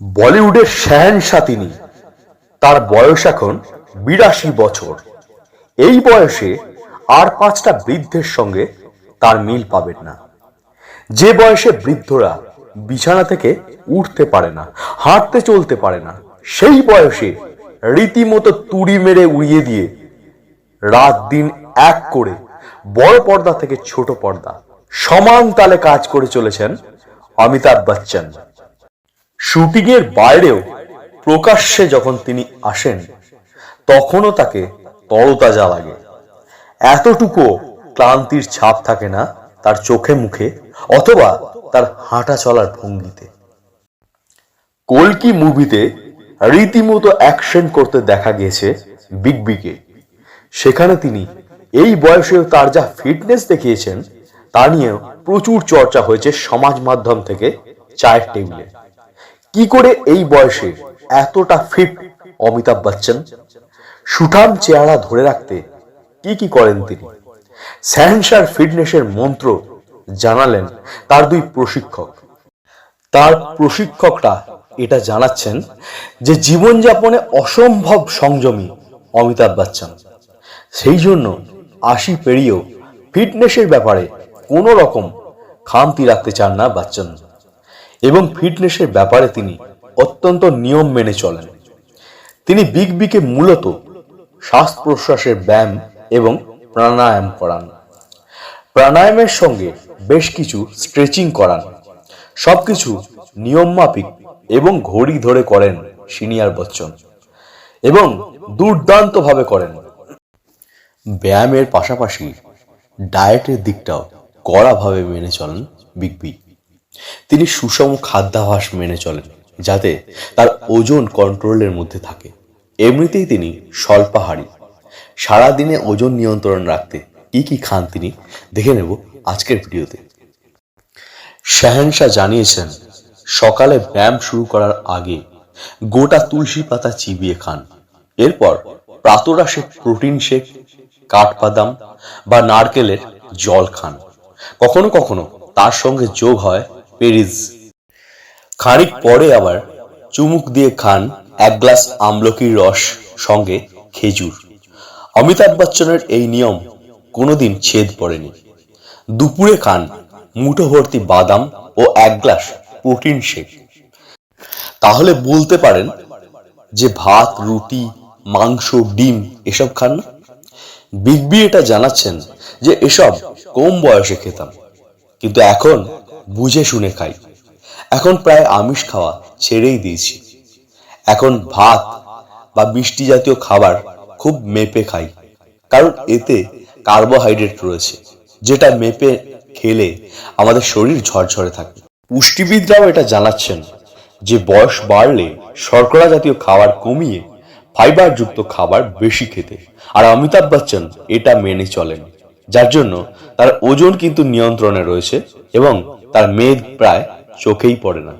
বলিউডের শাহেনশা তিনি। তার বয়স এখন বিরাশি বছর। এই বয়সে আর পাঁচটা বৃদ্ধের সঙ্গে তার মিল পাবেন না। যে বয়সে বৃদ্ধরা বিছানা থেকে উঠতে পারে না, হাঁটতে চলতে পারে না, সেই বয়সে রীতিমতো তুড়ি মেরে উড়িয়ে দিয়ে রাত দিন এক করে বড় পর্দা থেকে ছোট পর্দা সমান তালে কাজ করে চলেছেন অমিতাভ বচ্চন। শুটিং এর বাইরেও প্রকাশ্যে যখন তিনি আসেন, তখনও তাকে তরতাজা লাগে। এতটুকু ক্লান্তির ছাপ থাকে না তার চোখে মুখে অথবা তার হাঁটা চলার ভঙ্গিতে। কলকি মুভিতে রীতিমতো অ্যাকশন করতে দেখা গিয়েছে বিগ বিকে। সেখানে তিনি এই বয়সেও তার যা ফিটনেস দেখিয়েছেন, তা নিয়েও প্রচুর চর্চা হয়েছে সমাজ মাধ্যম থেকে চায়ের টেবিলে। কি করে এই বয়সে এতটা ফিট অমিতাভ বচ্চন? সুঠাম চেহারা ধরে রাখতে কি কি করেন তিনি? স্যানসার ফিটনেসের মন্ত্র জানালেন তার দুই প্রশিক্ষক। তার প্রশিক্ষকরা এটা জানাচ্ছেন যে জীবনযাপনে অসম্ভব সংযমী অমিতাভ বচ্চন। সেই জন্য আশি পেরিয়েও ফিটনেসের ব্যাপারে কোনো রকম খামতি রাখতে চান না বচ্চন। এবং ফিটনেসের ব্যাপারে তিনি অত্যন্ত নিয়ম মেনে চলেন। তিনি বিগ বিকে মূলত শ্বাস প্রশ্বাসের ব্যায়াম এবং প্রাণায়াম করান। প্রাণায়ামের সঙ্গে বেশ কিছু স্ট্রেচিং করান। সবকিছু নিয়ম মাফিক এবং ঘড়ি ধরে করেন সিনিয়র বচ্চন এবং দুর্দান্তভাবে করেন। ব্যায়ামের পাশাপাশি ডায়েটের দিকটাও কড়াভাবে মেনে চলেন বিগ বি তিনি সুষম খাদ্যাভাস মেনে চলেন, যাতে তার ওজন কন্ট্রোলের মধ্যে থাকে। এমনিতেই তিনি স্বল্পাহারী। সারাদিনে ওজন নিয়ন্ত্রণ রাখতে কি কি খান তিনি, দেখে নেব আজকের ভিডিওতে। শাহেনশাহ জানিয়েছেন, সকালে ব্যায়াম শুরু করার আগে গোটা তুলসী পাতা চিবিয়ে খান। এরপর প্রাতরাশে প্রোটিন শেক, কাঠবাদাম বা নারকেলের জল খান। কখনো কখনো তার সঙ্গে যোগ হয় পেরিজ। খানিক পরে আবার চুমুক দিয়ে খান এক গ্লাস আমলকির রস, সঙ্গে খেজুর। অমিতাভ বচ্চনের এই নিয়ম কোনোদিন ছেদ পড়েনি। দুপুরে খান মুঠো ভর্তি বাদাম ও এক গ্লাস প্রোটিন শেক। তাহলে বলতে পারেন যে ভাত, রুটি, মাংস, ডিম এসব খান না? বিগ বি এটা জানাচ্ছেন যে এসব কম বয়সে খেতাম। কিন্তু এখন বুঝে শুনে খাই। এখন প্রায় আমিষ খাওয়া ছেড়েই দিয়েছি। এখন ভাত বা মিষ্টি জাতীয় খাবার খুব মেপে খাই, কারণ এতে কার্বোহাইড্রেট রয়েছে, যেটা মেপে খেলে আমাদের শরীর ঝরঝরে থাকে। পুষ্টিবিদরাও এটা জানাচ্ছেন যে বয়স বাড়লে শর্করা জাতীয় খাবার কমিয়ে ফাইবার যুক্ত খাবার বেশি খেতে। আর অমিতাভ বচ্চন এটা মেনে চলেন, যার জন্য তার ওজন কিন্তু নিয়ন্ত্রণে রয়েছে এবং তার মেদ প্রায় চোখেই পড়ে না।